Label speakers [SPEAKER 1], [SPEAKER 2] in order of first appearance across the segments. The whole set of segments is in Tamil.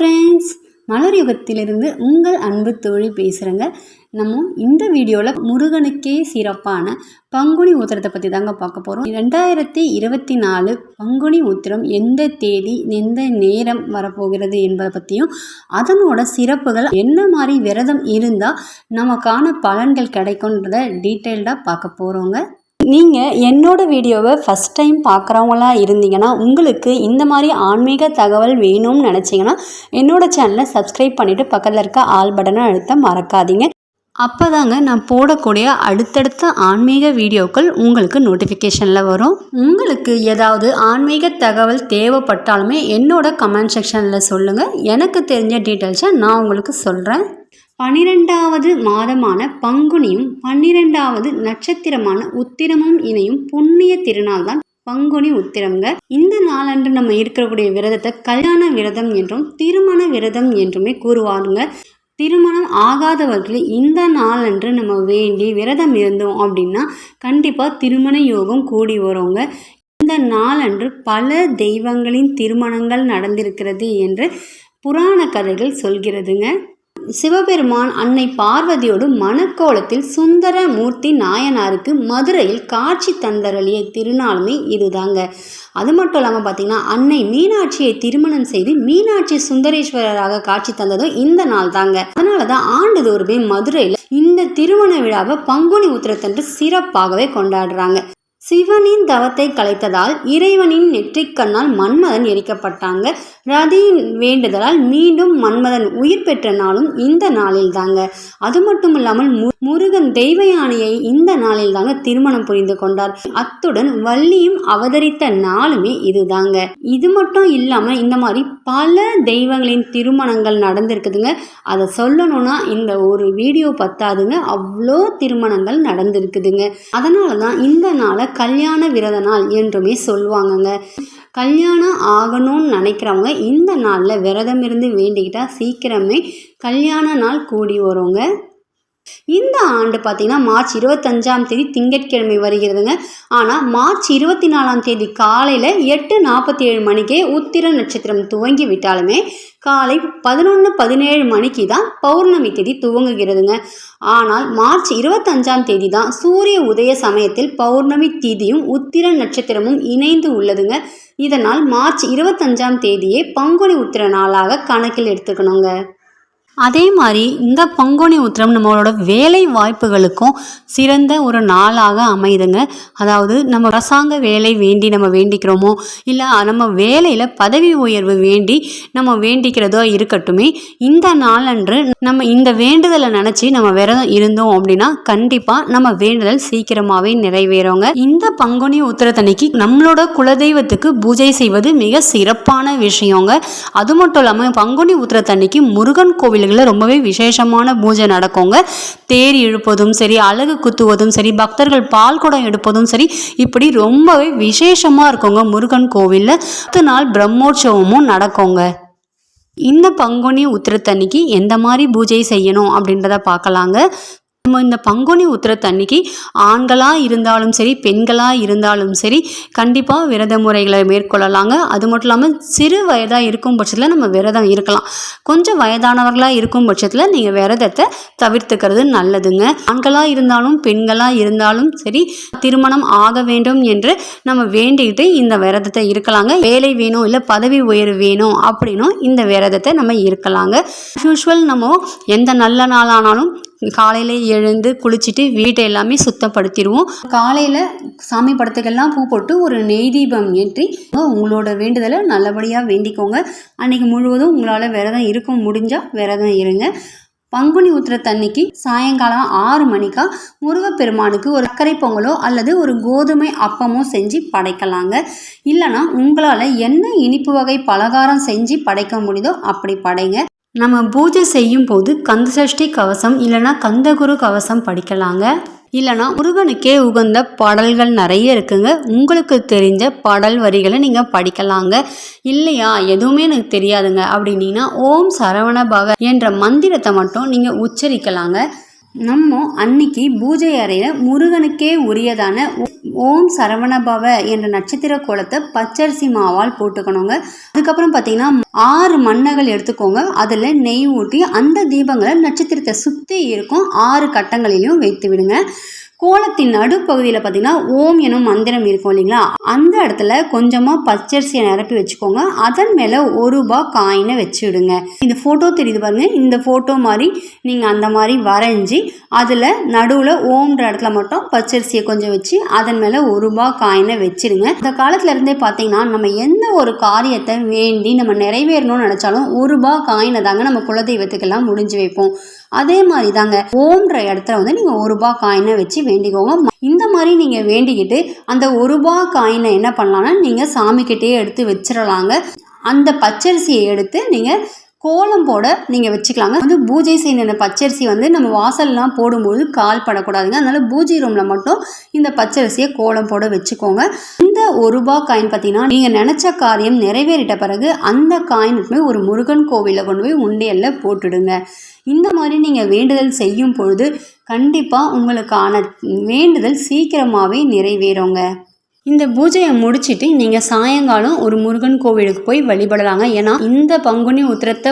[SPEAKER 1] ஃப்ரெண்ட்ஸ் மலர் யுகத்திலிருந்து உங்கள் அன்பு தோழி பேசுகிறேங்க நம்ம இந்த வீடியோவில் முருகனுக்கே சிறப்பான பங்குனி உத்திரத்தை பற்றி தாங்க பார்க்க போகிறோம் ரெண்டாயிரத்தி இருபத்தி நாலு பங்குனி உத்திரம் எந்த தேதி எந்த நேரம் வரப்போகிறது என்பதை பற்றியும் அதனோட சிறப்புகள் என்ன மாதிரி விரதம் இருந்தால் நமக்கான பலன்கள் கிடைக்குன்றதை டீட்டெயில்டாக பார்க்க போகிறோங்க நீங்கள் என்னோட வீடியோவை ஃபஸ்ட் டைம் பார்க்குறவங்களா இருந்தீங்கன்னா உங்களுக்கு இந்த மாதிரி ஆன்மீக தகவல் வேணும்னு நினச்சிங்கன்னா என்னோட சேனலை சப்ஸ்கிரைப் பண்ணிவிட்டு பக்கத்தில் இருக்க ஆல் பட்டனை அழுத்த மறக்காதீங்க. அப்போ தாங்க நான் போடக்கூடிய அடுத்தடுத்த ஆன்மீக வீடியோக்கள் உங்களுக்கு நோட்டிஃபிகேஷனில் வரும். உங்களுக்கு ஏதாவது ஆன்மீக தகவல் தேவைப்பட்டாலுமே என்னோட கமெண்ட் செக்ஷனில் சொல்லுங்கள் எனக்கு தெரிஞ்ச டீட்டெயில்ஸை நான் உங்களுக்கு சொல்கிறேன் பனிரெண்டாவது மாதமான பங்குனியும் பன்னிரெண்டாவது நட்சத்திரமான உத்திரமும் இணையும் புண்ணிய திருநாள் தான் பங்குனி உத்திரம்ங்க. இந்த நாளன்று நம்ம இருக்கக்கூடிய விரதத்தை கல்யாண விரதம் என்றும் திருமண விரதம் என்றுமே கூறுவாருங்க. திருமணம் ஆகாதவர்கள் இந்த நாளன்று நம்ம வேண்டி விரதம் இருந்தோம் அப்படின்னா கண்டிப்பாக திருமண யோகம் கூடி வருங்க. இந்த நாளன்று பல தெய்வங்களின் திருமணங்கள் நடந்திருக்கிறது என்று புராண கதைகள் சொல்கிறதுங்க. சிவபெருமான் அன்னை பார்வதியோடு மணக்கோலத்தில் சுந்தர மூர்த்தி நாயனாருக்கு மதுரையில் காட்சி தந்தரளிய திருநாளுமே இதுதாங்க. அது மட்டும் இல்லாமல் பார்த்தீங்கன்னா அன்னை மீனாட்சியை திருமணம் செய்து மீனாட்சி சுந்தரேஸ்வரராக காட்சி தந்ததும் இந்த நாள் தாங்க அதனால தான் ஆண்டுதோறுமே மதுரையில் இந்த திருமண விழாவை பங்குனி உத்திரத்தன்று சிறப்பாகவே கொண்டாடுறாங்க. சிவனின் தவத்தை கலைத்ததால் இறைவனின் நெற்றிக்கண்ணால் மன்மதன் எரிக்கப்பட்டாங்க. ரதியின் வேண்டுதலால் மீண்டும் மன்மதன் உயிர் பெற்ற நாளும் இந்த நாளில் தாங்க அது மட்டும் இல்லாமல் முருகன் தெய்வ யானையை இந்த நாளில் தாங்க திருமணம் புரிந்து கொண்டார். அத்துடன் வள்ளியும் அவதரித்த நாளுமே இதுதாங்க. இது மட்டும் இல்லாம இந்த மாதிரி பல தெய்வங்களின் திருமணங்கள் நடந்திருக்குதுங்க. அதை சொல்லணும்னா இந்த ஒரு வீடியோ பத்தாதுங்க. அவ்வளோ திருமணங்கள் நடந்திருக்குதுங்க. அதனால தான் இந்த நாளை கல்யாண விரத நாள் என்றுமே சொல்லுவாங்கங்க. கல்யாணம் ஆகணும்னு நினைக்கிறவங்க இந்த நாளில் விரதம் இருந்து வேண்டிக்கிட்டால் சீக்கிரமே கல்யாண நாள் கூடி வருங்க. இந்த ஆண்டு பார்த்தீங்கன்னா மார்ச் இருபத்தஞ்சாம் தேதி திங்கட்கிழமை வருகிறதுங்க. ஆனால் மார்ச் இருபத்தி நாலாம் தேதி காலையில் எட்டு நாற்பத்தி ஏழு மணிக்கே உத்திர நட்சத்திரம் துவங்கி விட்டாலுமே காலை பதினொன்று பதினேழு மணிக்கு தான் பௌர்ணமி தேதி துவங்குகிறதுங்க. ஆனால் மார்ச் இருபத்தஞ்சாம் தேதி தான் சூரிய உதய சமயத்தில் பௌர்ணமி தேதியும் உத்திர நட்சத்திரமும் இணைந்து உள்ளதுங்க. இதனால் மார்ச் இருபத்தஞ்சாம் தேதியே பங்குனி உத்திர நாளாக கணக்கில் எடுத்துக்கணுங்க. அதே மாதிரி இந்த பங்குனி உத்திரம் நம்மளோட வேலை வாய்ப்புகளுக்கும் சிறந்த ஒரு நாளாக அமைதுங்க அதாவது நம்ம அரசாங்க வேலை வேண்டி நம்ம வேண்டிக்கிறோமோ இல்லை நம்ம வேலையில் பதவி உயர்வு வேண்டி நம்ம வேண்டிக்கிறதோ இருக்கட்டுமே இந்த நாளன்று நம்ம இந்த வேண்டுதலை நினச்சி நம்ம விரதம் இருந்தோம் அப்படின்னா கண்டிப்பாக நம்ம வேண்டுதல் சீக்கிரமாகவே நிறைவேறோங்க. இந்த பங்குனி உத்திரத்தன்னைக்கு நம்மளோட குலதெய்வத்துக்கு பூஜை செய்வது மிக சிறப்பான விஷயங்க. அது மட்டும் இல்லாமல் பங்குனி உத்திரத்தன்னைக்கு முருகன் கோவில் கோவில்களில் ரொம்பவே விசேஷமான பூஜை நடக்குங்க. தேர் இழுப்பதும் சரி அழகு குத்துவதும் சரி பக்தர்கள் பால் குடம் எடுப்பதும் சரி இப்படி ரொம்பவே விசேஷமாக இருக்குங்க முருகன் கோவிலில். பத்து நாள் பிரம்மோற்சவமும் நடக்குங்க. இந்த பங்குனி உத்திரத்தன்னைக்கு எந்த மாதிரி பூஜை செய்யணும் அப்படின்றத பார்க்கலாங்க. நம்ம இந்த பங்குனி உத்திரத்தன்னைக்கு ஆண்களாக இருந்தாலும் சரி பெண்களாக இருந்தாலும் சரி கண்டிப்பாக விரத முறைகளை மேற்கொள்ளலாங்க. அது மட்டும் இல்லாமல் சிறு வயதாக இருக்கும் பட்சத்தில் நம்ம விரதம் இருக்கலாம். கொஞ்சம் வயதானவர்களாக இருக்கும் பட்சத்தில் நீங்கள் விரதத்தை தவிர்த்துக்கிறது நல்லதுங்க. ஆண்களாக இருந்தாலும் பெண்களாக இருந்தாலும் சரி திருமணம் ஆக வேண்டும் என்று நம்ம வேண்டிக்கிட்டு இந்த விரதத்தை இருக்கலாங்க. வேலை வேணும் இல்லை பதவி உயர்வு வேணும் அப்படின்னும் இந்த விரதத்தை நம்ம இருக்கலாங்க. யூஸ்வல் நம்ம எந்த நல்ல நாளானாலும் காலையில் எழுந்து குளிச்சுட்டு வீட்டை எல்லாமே சுத்தப்படுத்திடுவோம். காலையில் சாமி படத்துக்கெல்லாம் பூ போட்டு ஒரு நெய் தீபம் ஏற்றி உங்களோட வேண்டுதலை நல்லபடியாக வேண்டிக்கோங்க. அன்றைக்கி முழுவதும் உங்களால் விரதம் இருக்க முடிஞ்சால் விரதம் இருங்க. பங்குனி உத்திரத்தன்னைக்கு சாயங்காலம் ஆறு மணிக்கா முருகப்பெருமானுக்கு ஒரு அக்கறை பொங்கலோ அல்லது ஒரு கோதுமை அப்பமோ செஞ்சு படைக்கலாங்க. இல்லைனா உங்களால் என்ன இனிப்பு வகை பலகாரம் செஞ்சு படைக்க முடியுதோ அப்படி படைங்க. நம்ம பூஜை செய்யும் போது கந்தசஷ்டி கவசம் இல்லைனா கந்தகுரு கவசம் படிக்கலாங்க. இல்லைனா முருகனுக்கே உகந்த பாடல்கள் நிறைய இருக்குங்க. உங்களுக்கு தெரிஞ்ச பாடல் வரிகளை நீங்கள் படிக்கலாங்க. இல்லையா? எதுவுமே எனக்கு தெரியாதுங்க. அப்படின்னீங்கன்னா ஓம் சரவண பவ என்ற மந்திரத்தை மட்டும் நீங்கள் உச்சரிக்கலாங்க. நம்ம அன்னைக்கு பூஜை அறையில் முருகனுக்கே உரியதான ஓம் சரவணபவ என்ற நட்சத்திர கோலத்தை பச்சரிசி மாவால் போட்டுக்கணுங்க. அதுக்கப்புறம் பார்த்தீங்கன்னா ஆறு மண்ணகள் எடுத்துக்கோங்க. அதில் நெய் ஊற்றி அந்த தீபங்களை நட்சத்திரத்தை சுற்றி இருக்கும் ஆறு கட்டங்களிலையும் வைத்து விடுங்க. கோலத்தின் நடுப்பகுதியில் பார்த்தீங்கன்னா ஓம் எனும் மந்திரம் இருக்கும் இல்லைங்களா? அந்த இடத்துல கொஞ்சமாக பச்சரிசியை நிரப்பி வச்சுக்கோங்க. அதன் மேலே ஒரு ரூபா காயினை வச்சு விடுங்க இந்த ஃபோட்டோ தெரியுது பாருங்க. இந்த ஃபோட்டோ மாதிரி நீங்கள் அந்த மாதிரி வரைஞ்சி அதில் நடுவில் ஓம்ன்ற இடத்துல மட்டும் பச்சரிசியை கொஞ்சம் வச்சு அதன் மேலே ஒரு ரூபா காயினை வச்சுடுங்க. இந்த காலத்துல இருந்தே பார்த்தீங்கன்னா நம்ம எந்த ஒரு காரியத்தை வேண்டி நம்ம நிறைவேறணும்னு நினச்சாலும் ஒரு ரூபா காயினை தாங்க நம்ம குலதெய்வத்துக்கெல்லாம் முடிஞ்சு வைப்போம். அதே மாதிரி தாங்க ஓம்ன்ற இடத்துல வந்து நீங்கள் ஒரு ரூபா காயினை வச்சு வேண்டிக்கோங்க. இந்த மாதிரி நீங்கள் வேண்டிக்கிட்டு அந்த ஒரு ரூபா காயினை என்ன பண்ணலான்னா நீங்கள் சாமிக்கிட்டே எடுத்து வச்சிடலாங்க அந்த பச்சரிசியை எடுத்து நீங்கள் கோலம் போட நீங்கள் வச்சுக்கலாங்க. வந்து பூஜை செய்யணும். பச்சரிசி வந்து நம்ம வாசல்லாம் போடும்போது கால் படக்கூடாதுங்க. அதனால் பூஜை ரூமில் மட்டும் இந்த பச்சரிசியை கோலம் போட வச்சுக்கோங்க. இந்த ஒரு ரூபா காயின் பார்த்தீங்கன்னா நீங்கள் நினச்ச காரியம் நிறைவேறிட்ட பிறகு அந்த காயின் ஒரு முருகன் கோவிலில் கொண்டு போய் உண்டியலில் போட்டுடுங்க. இந்த மாதிரி நீங்கள் வேண்டுதல் செய்யும் பொழுது கண்டிப்பாக உங்களுக்கான வேண்டுதல் சீக்கிரமாகவே நிறைவேறுங்க. இந்த பூஜையை முடிச்சுட்டு நீங்கள் சாயங்காலம் ஒரு முருகன் கோவிலுக்கு போய் வழிபடலாங்க. ஏன்னா இந்த பங்குனி உத்திரத்தை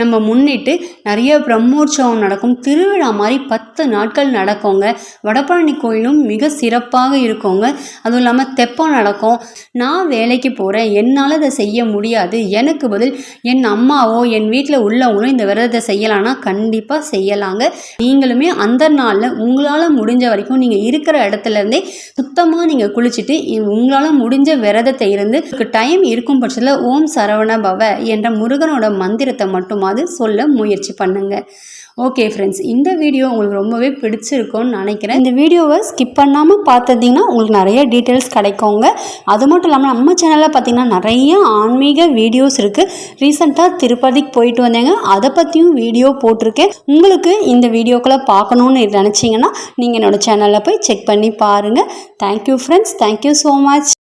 [SPEAKER 1] நம்ம முன்னிட்டு நிறைய பிரம்மோற்சவம் நடக்கும். திருவிழா மாதிரி பத்து நாட்கள் நடக்குங்க. வடபழனி கோயிலும் மிக சிறப்பாக இருக்குங்க. அதுவும் இல்லாமல் தெப்பம் நடக்கும். நான் வேலைக்கு போகிறேன் என்னால் அதை செய்ய முடியாது. எனக்கு பதில் என் அம்மாவோ என் வீட்டில் உள்ளவங்களும் இந்த விரதத்தை செய்யலான்னா கண்டிப்பாக செய்யலாங்க. நீங்களுமே அந்த நாளில் உங்களால் முடிஞ்ச வரைக்கும் நீங்கள் இருக்கிற இடத்துலேருந்தே சுத்தமாக நீங்கள் குளிச்சுட்டு உங்களால் முடிஞ்ச விரதத்தை இருந்து டைம் இருக்கும் பட்சத்தில் ஓம் சரவண பவ என்ற முருகனோட மந்திரத்தை மட்டுமாவது சொல்ல முயற்சி பண்ணுங்கள் ஓகே ஃப்ரெண்ட்ஸ் இந்த வீடியோ உங்களுக்கு ரொம்பவே பிடிச்சிருக்கும்னு நினைக்கிறேன். இந்த வீடியோவை ஸ்கிப் பண்ணாமல் பார்த்தீங்கன்னா உங்களுக்கு நிறைய டீட்டெயில்ஸ் கிடைக்குங்க. அது மட்டும் இல்லாமல் நம்ம சேனலில் பார்த்தீங்கன்னா நிறைய ஆன்மீக வீடியோஸ் இருக்குது ரீசெண்டாக திருப்பதிக்கு போயிட்டு வந்தேங்க. அதை பற்றியும் வீடியோ போட்டிருக்கேன். உங்களுக்கு இந்த வீடியோக்களை பார்க்கணுன்னு நினச்சிங்கன்னா நீங்கள் என்னோடய சேனலில் போய் செக் பண்ணி பாருங்கள் thank you friends thank you so much